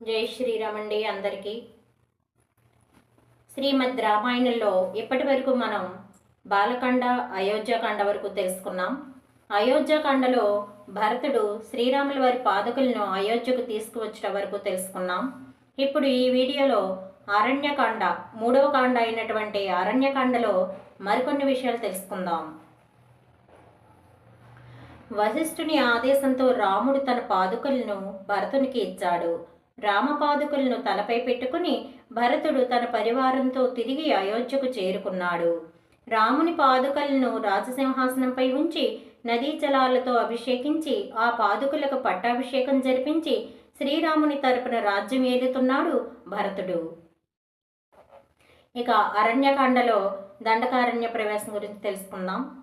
జై శ్రీరామండి అందరికీ. శ్రీమద్ రామాయణంలో ఇప్పటి వరకు మనం బాలకాండ అయోధ్యకాండ వరకు తెలుసుకున్నాం. అయోధ్యకాండలో భరతుడు శ్రీరాముల వారి పాదకులను అయోధ్యకు తీసుకువచ్చట వరకు తెలుసుకున్నాం. ఇప్పుడు ఈ వీడియోలో అరణ్యకాండ మూడవ కాండ అయినటువంటి అరణ్యకాండలో మరికొన్ని విషయాలు తెలుసుకుందాం. వశిష్ఠుని ఆదేశంతో రాముడు తన పాదుకలను భరతునికి ఇచ్చాడు. రామపాదుకలను తలపై పెట్టుకుని భరతుడు తన పరివారంతో తిరిగి అయోధ్యకు చేరుకున్నాడు. రాముని పాదుకలను రాజసింహాసనంపై ఉంచి నదీ జలాలతో అభిషేకించి ఆ పాదుకలకు పట్టాభిషేకం జరిపించి శ్రీరాముని తరపున రాజ్యం ఏలుతున్నాడు భరతుడు. ఇక అరణ్యకాండలో దండకారణ్య ప్రవేశం గురించి తెలుసుకుందాం.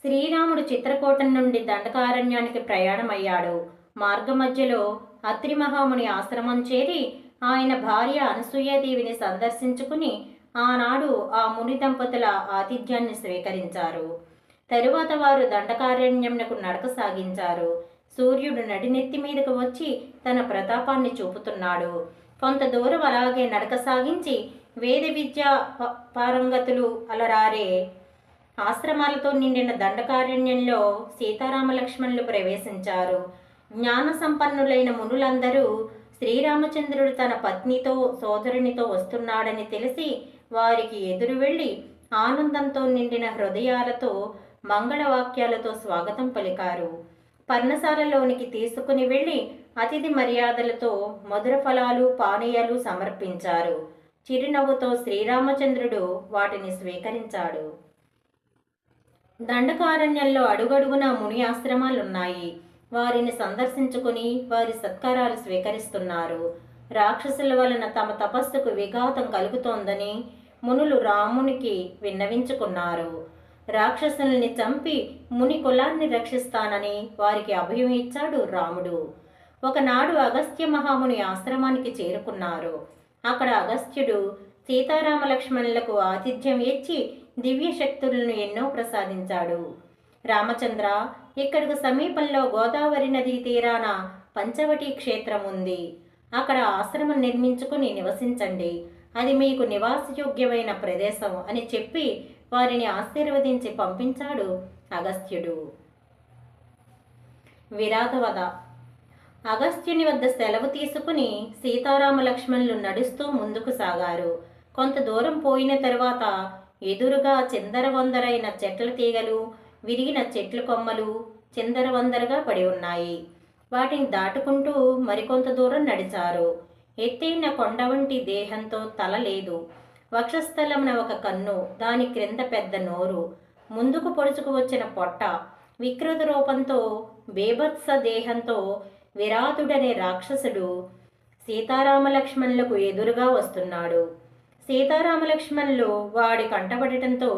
శ్రీరాముడు చిత్రకూటం నుండి దండకారణ్యానికి ప్రయాణమయ్యాడు. మార్గమధ్యలో అత్రిమహాముని ఆశ్రమం చేరి ఆయన భార్య అనసూయాదేవిని సందర్శించుకుని ఆనాడు ఆ ముని దంపతుల ఆతిథ్యాన్ని స్వీకరించారు. తరువాత వారు దండకారణ్యంనకు నడక సాగించారు. సూర్యుడు నడినెత్తి మీదకు వచ్చి తన ప్రతాపాన్ని చూపుతున్నాడు. కొంత దూరం అలాగే నడక సాగించి వేద విద్యా పారంగతులు అలరారే. ఆశ్రమాలతో నిండిన దండకారణ్యంలో సీతారామ లక్ష్మణులు ప్రవేశించారు. జ్ఞాన సంపన్నులైన మునులందరూ శ్రీరామచంద్రుడు తన పత్నితో సోదరునితో వస్తున్నాడని తెలిసి వారికి ఎదురు వెళ్ళి ఆనందంతో నిండిన హృదయాలతో మంగళవాక్యాలతో స్వాగతం పలికారు. పర్ణశాలలోనికి తీసుకుని వెళ్ళి అతిథి మర్యాదలతో మధుర ఫలాలు పానీయాలు సమర్పించారు. చిరునవ్వుతో శ్రీరామచంద్రుడు వాటిని స్వీకరించాడు. దండకారణ్యంలో అడుగడుగున ముని ఆశ్రమాలున్నాయి. వారిని సందర్శించుకుని వారి సత్కారాలు స్వీకరిస్తున్నారు. రాక్షసుల వలన తమ తపస్సుకు విఘాతం కలుగుతోందని మునులు రామునికి విన్నవించుకున్నారు. రాక్షసుల్ని చంపి ముని కులాన్ని రక్షిస్తానని వారికి అభయం ఇచ్చాడు రాముడు. ఒకనాడు అగస్త్య మహాముని ఆశ్రమానికి చేరుకున్నారు. అక్కడ అగస్త్యుడు సీతారామ లక్ష్మణులకు ఆతిథ్యం ఇచ్చి దివ్య శక్తులను ఎన్నో ప్రసాదించాడు. రామచంద్ర ఇక్కడకు సమీపంలో గోదావరి నదీ తీరాన పంచవటి క్షేత్రం ఉంది అక్కడ ఆశ్రమం నిర్మించుకుని నివసించండి. అది మీకు నివాసయోగ్యమైన ప్రదేశం అని చెప్పి వారిని ఆశీర్వదించి పంపించాడు అగస్త్యుడు. విరాధవద. అగస్త్యుని వద్ద సెలవు తీసుకుని సీతారామ లక్ష్మణులు నడుస్తూ ముందుకు సాగారు. కొంత దూరం పోయిన తర్వాత ఎదురుగా చిందరవందరైన చెట్ల తీగలు విరిగిన చెట్ల కొమ్మలు చిందరవందరగా పడి ఉన్నాయి. వాటిని దాటుకుంటూ మరికొంత దూరం నడిచారు. ఎత్తైన కొండ వంటి దేహంతో తల లేదు. వక్షస్థలమున ఒక కన్ను దాని క్రింద పెద్ద నోరు ముందుకు పొడుచుకు వచ్చిన పొట్ట వికృత రూపంతో బేభత్స దేహంతో విరాతుడనే రాక్షసుడు సీతారామలక్ష్మణులకు ఎదురుగా వస్తున్నాడు. సీతారామలక్ష్మణులు వాడి కంటపడటంతో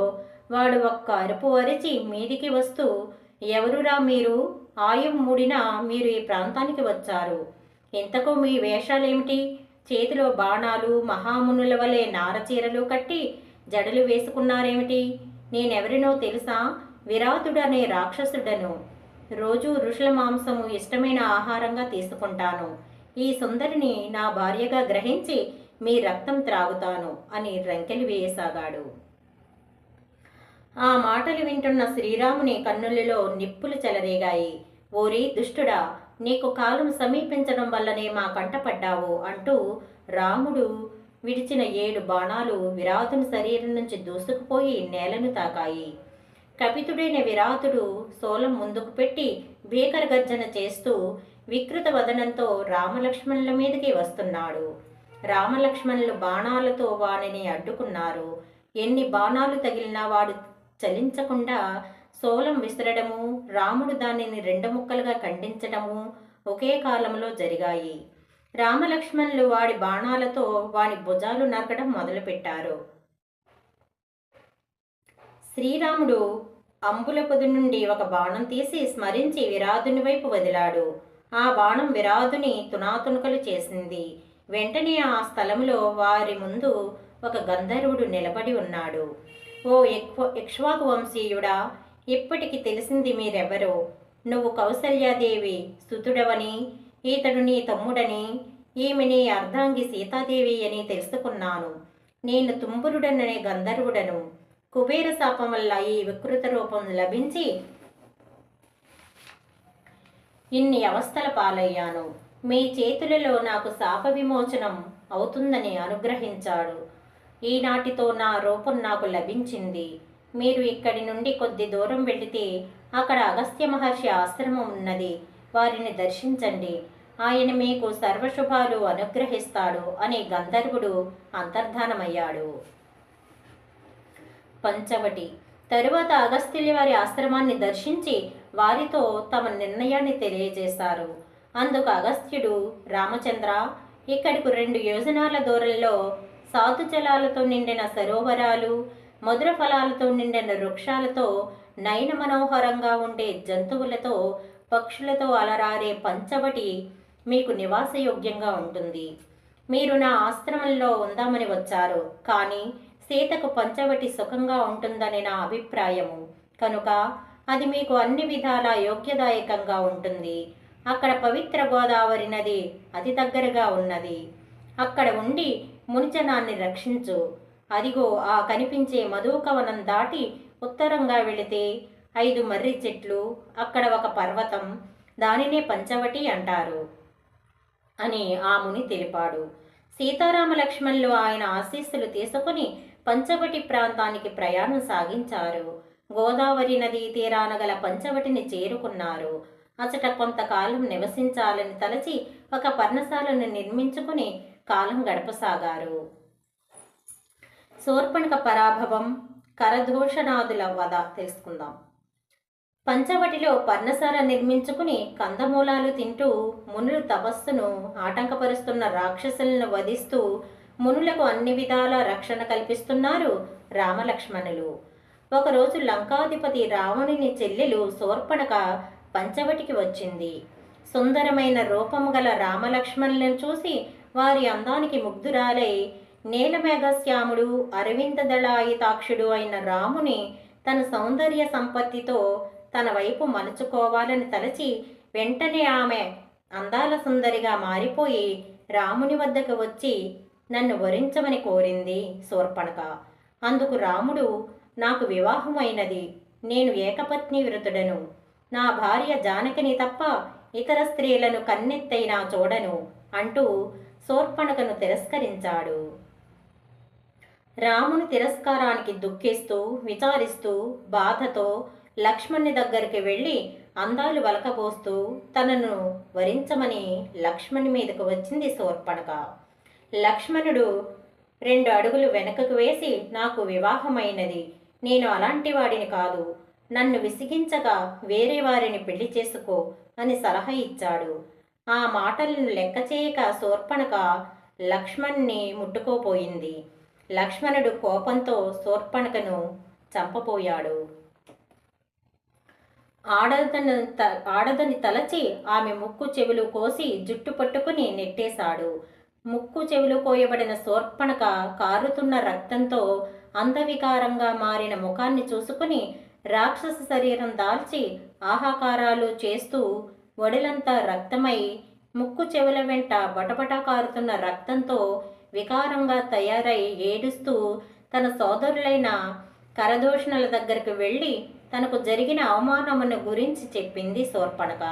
వాడు ఒక్క అరుపు అరిచి మీదికి వస్తూ ఎవరురా మీరు? ఆయం మూడినా మీరు ఈ ప్రాంతానికి వచ్చారు. ఇంతకు మీ వేషాలేమిటి? చేతిలో బాణాలు మహామునుల వలె నారచీరలు కట్టి జడలు వేసుకున్నారేమిటి? నేనెవరినో తెలుసా? విరాతుడనే రాక్షసుడను. రోజు ఋషుల మాంసము ఇష్టమైన ఆహారంగా తీసుకుంటాను. ఈ సుందరిని నా భార్యగా గ్రహించి మీ రక్తం త్రాగుతాను అని రంకెలు వేయసాగాడు. ఆ మాటలు వింటున్న శ్రీరాముని కన్నులలో నిప్పులు చెలరేగాయి. ఓరి దుష్టుడా నీకు కాలం సమీపించడం వల్లనే మా కంటపడ్డావు అంటూ రాముడు విడిచిన ఏడు బాణాలు విరాతుని శరీరం నుంచి దూసుకుపోయి నేలను తాకాయి. కపితుడైన విరాతుడు సోలం ముందుకు పెట్టి భీకర గర్జన చేస్తూ వికృత వదనంతో రామలక్ష్మణుల మీదకి వస్తున్నాడు. రామలక్ష్మణులు బాణాలతో వానిని అడ్డుకున్నారు. ఎన్ని బాణాలు తగిలినా వాడు చలించకుండా సోలం విసరడము రాముడు దానిని రెండు ముక్కలుగా ఖండించడము ఒకే కాలంలో జరిగాయి. రామలక్ష్మణులు వాడి బాణాలతో వాని భుజాలు నరకడం మొదలుపెట్టారు. శ్రీరాముడు అంబుల పొది నుండి ఒక బాణం తీసి స్మరించి విరాధుని వైపు వదిలాడు. ఆ బాణం విరాధుని తునాతునకలు చేసింది. వెంటనే ఆ స్థలంలో వారి ముందు ఒక గంధర్వుడు నిలబడి ఉన్నాడు. ఓ ఎక్వ ఇక్ష్వాకు వంశీయుడా ఇప్పటికి తెలిసింది మీరెవరో. నువ్వు కౌసల్యాదేవి సుతుడవని ఈతడు నీ తమ్ముడని ఈమె నీ అర్ధాంగి సీతాదేవి అని తెలుసుకున్నాను. నేను తుంబురుడననే గంధర్వుడను. కుబేర శాపం వల్ల ఈ వికృత రూపం లభించి ఇన్ని అవస్థల పాలయ్యాను. మీ చేతులలో నాకు శాప విమోచనం అవుతుందని అనుగ్రహించాడు. ఈనాటితో నా రూపం నాకు లభించింది. మీరు ఇక్కడి నుండి కొద్ది దూరం వెళితే అక్కడ అగస్త్య మహర్షి ఆశ్రమం ఉన్నది. వారిని దర్శించండి. ఆయన మీకు సర్వశుభాలు అనుగ్రహిస్తాడు అని గంధర్వుడు అంతర్ధానమయ్యాడు. పంచవటి. తరువాత అగస్త్యులి వారి ఆశ్రమాన్ని దర్శించి వారితో తమ నిర్ణయాన్ని తెలియజేశారు. అందుకు అగస్త్యుడు రామచంద్ర ఇక్కడికి రెండు యోజనాల దూరంలో సాధు జలాలతో నిండిన సరోవరాలు మధుర ఫలాలతో నిండిన వృక్షాలతో నయన మనోహరంగా ఉండే జంతువులతో పక్షులతో అలరారే పంచవటి మీకు నివాసయోగ్యంగా ఉంటుంది. మీరు నా ఆశ్రమంలో ఉందామని వచ్చారు కానీ సీతకు పంచవటి సుఖంగా ఉంటుందని నా అభిప్రాయము. కనుక అది మీకు అన్ని విధాల యోగ్యదాయకంగా ఉంటుంది. అక్కడ పవిత్ర గోదావరి నది అతి దగ్గరగా ఉన్నది. అక్కడ ఉండి మునిజనాన్ని రక్షించు. అదిగో ఆ కనిపించే మధుకవనం దాటి ఉత్తరంగా వెళితే ఐదు మర్రి చెట్లు అక్కడ ఒక పర్వతం దానినే పంచవటి అంటారు అని ఆ ముని తెలిపాడు. సీతారామలక్ష్మణులు ఆయన ఆశీస్సులు తీసుకుని పంచవటి ప్రాంతానికి ప్రయాణం సాగించారు. గోదావరి నదీ తీరాన గల పంచవటిని చేరుకున్నారు. అచట కొంతకాలం నివసించాలని తలచి ఒక పర్ణశాలను నిర్మించుకుని కాలం గడపసాగారు. శూర్పణక పరాభవం కరదూషణాదుల వధ తెలుసుకుందాం. పంచవటిలో పర్ణశాల నిర్మించుకుని కందమూలాలు తింటూ మునులు తపస్సును ఆటంకపరుస్తున్న రాక్షసులను వధిస్తూ మునులకు అన్ని విధాల రక్షణ కల్పిస్తున్నారు రామలక్ష్మణులు. ఒకరోజు లంకాధిపతి రావణుని చెల్లెలు శూర్పణక పంచవటికి వచ్చింది. సుందరమైన రూపము గల రామలక్ష్మణులను చూసి వారి అందానికి ముగ్ధురాలై నీలమేఘశ్యాముడు అరవింద దళాయితాక్షుడు అయిన రాముని తన సౌందర్య సంపత్తితో తన వైపు మలుచుకోవాలని తలచి వెంటనే ఆమె అందాల సుందరిగా మారిపోయి రాముని వద్దకు వచ్చి నన్ను వరించమని కోరింది శూర్పణక. అందుకు రాముడు నాకు వివాహమైనది. నేను ఏకపత్ని వ్రతుడను. నా భార్య జానకిని తప్ప ఇతర స్త్రీలను కన్నెత్తైనా చూడను అంటూ శూర్పణకను తిరస్కరించాడు. రాముని తిరస్కారానికి దుఃఖిస్తూ విచారిస్తూ బాధతో లక్ష్మణ్ణి దగ్గరికి వెళ్ళి అందాలు వలకబోస్తూ తనను వరించమని లక్ష్మణి మీదకు వచ్చింది శూర్పణక. లక్ష్మణుడు రెండు అడుగులు వెనకకు వేసి నాకు వివాహమైనది. నేను అలాంటి వాడిని కాదు. నన్ను విసిగించగా వేరే వారిని పెళ్ళి చేసుకో అని సలహా ఇచ్చాడు. ఆ మాటలను లెక్క చేయక శూర్పణక లక్ష్మణ్ణి ముట్టుకోపోయింది. లక్ష్మణుడు కోపంతో శూర్పణకను చంపపోయాడు ఆడదని త ఆడదని తలచి ఆమె ముక్కు చెవులు కోసి జుట్టు పట్టుకుని నెట్టేశాడు. ముక్కు చెవులు కోయబడిన శూర్పణక కారుతున్న రక్తంతో అంధవికారంగా మారిన ముఖాన్ని చూసుకుని రాక్షస శరీరం దాల్చి ఆహాకారాలు చేస్తూ ఒడిలంతా రక్తమై ముక్కు చెవుల వెంట బటబట కారుతున్న రక్తంతో వికారంగా తయారై ఏడుస్తూ తన సోదరులైన కరదోషణుల దగ్గరికి వెళ్ళి తనకు జరిగిన అవమానమును గురించి చెప్పింది శూర్పణక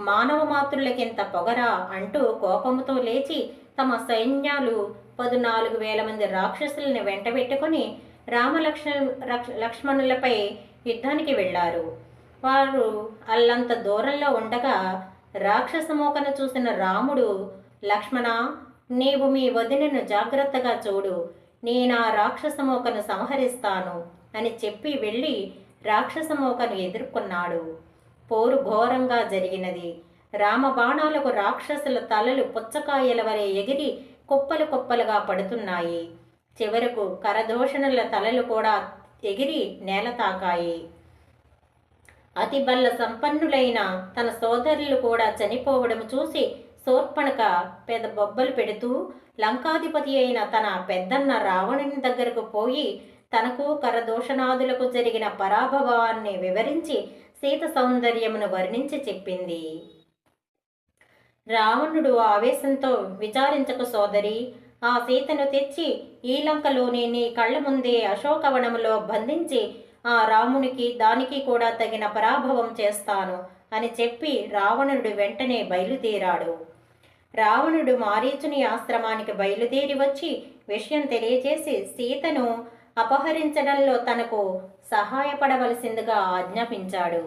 మానవ మాతృలకింత పొగరా అంటూ కోపముతో లేచి తమ సైన్యాలు పదునాలుగు వేల మంది రాక్షసుల్ని వెంటబెట్టుకుని రామలక్ష్మ రక్ష- లక్ష్మణులపై యుద్ధానికి వెళ్ళారు. వారు అల్లంత దూరంలో ఉండగా రాక్షస మోకను చూసిన రాముడు లక్ష్మణ నీవు మీ వదినను జాగ్రత్తగా చూడు. నేను ఆ రాక్షస మోకను సంహరిస్తాను అని చెప్పి వెళ్ళి రాక్షస మోకను ఎదుర్కొన్నాడు. పోరు ఘోరంగా జరిగినది. రామబాణాలకు రాక్షసుల తలలు పుచ్చకాయల వలె ఎగిరి కుప్పలు కుప్పలుగా పడుతున్నాయి. చివరకు కరదోషణుల తలలు కూడా ఎగిరి నేల తాకాయి. అతి బల్ల సంపన్నులైన తన సోదరులు కూడా చనిపోవడం చూసి శూర్పణక పెద్ద బొబ్బలు పెడుతూ లంకాధిపతి అయిన తన పెద్దన్న రావణుని దగ్గరకు పోయి తనకు కరదోషణాదులకు జరిగిన పరాభవాన్ని వివరించి సీత సౌందర్యమును వర్ణించి చెప్పింది. రావణుడు ఆవేశంతో విచారించక సోదరి ఆ సీతను తెచ్చి ఈలంకలోని నీ కళ్ళ ముందే అశోకవనములో బంధించి ఆ రామునికి దానికి కూడా తగిన పరాభవం చేస్తాను అని చెప్పి రావణుడు వెంటనే బయలుదేరాడు. రావణుడు మారీచుని ఆశ్రమానికి బయలుదేరి వచ్చి విషయం తెలియజేసి సీతను అపహరించడంలో తనకు సహాయపడవలసిందిగా ఆజ్ఞాపించాడు.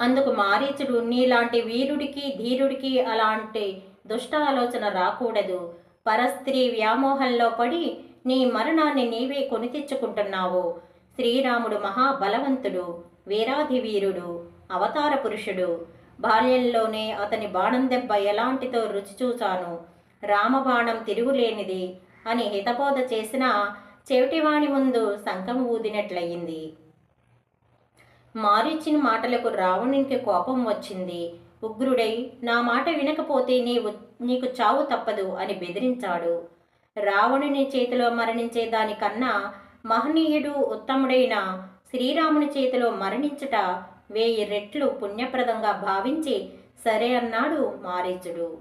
అందుకు మారీచుడు నీలాంటి వీరుడికి ధీరుడికి అలాంటి దుష్ట ఆలోచన రాకూడదు. పరస్త్రీ వ్యామోహంలో పడి నీ మరణాన్ని నీవే కొని తెచ్చుకుంటున్నావు శ్రీరాముడు మహాబలవంతుడు వీరాధి వీరుడు అవతార పురుషుడు. బాల్యంలోనే అతని బాణం దెబ్బ ఎలాంటితో రుచి చూచాను రామబాణం తిరుగులేనిది అని హితబోధ చేసిన చెవిటివాణి ముందు శంఖం ఊదినట్లయింది. మారీచిన మాటలకు రావణునికి కోపం వచ్చింది. ఉగ్రుడై నా మాట వినకపోతే నీవు నీకు చావు తప్పదు అని బెదిరించాడు. రావణుని చేతిలో మరణించే దానికన్నా మహనీయుడు ఉత్తముడైన శ్రీరాముని చేతిలో మరణించుట వేయి రెట్లు పుణ్యప్రదంగా భావించి సరే అన్నాడు మారీచుడు.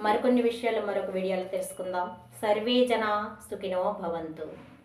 మరికొన్ని విషయాలు మరొక వీడియోలో తెలుసుకుందాం. సర్వే జన సుఖినో భవంతు.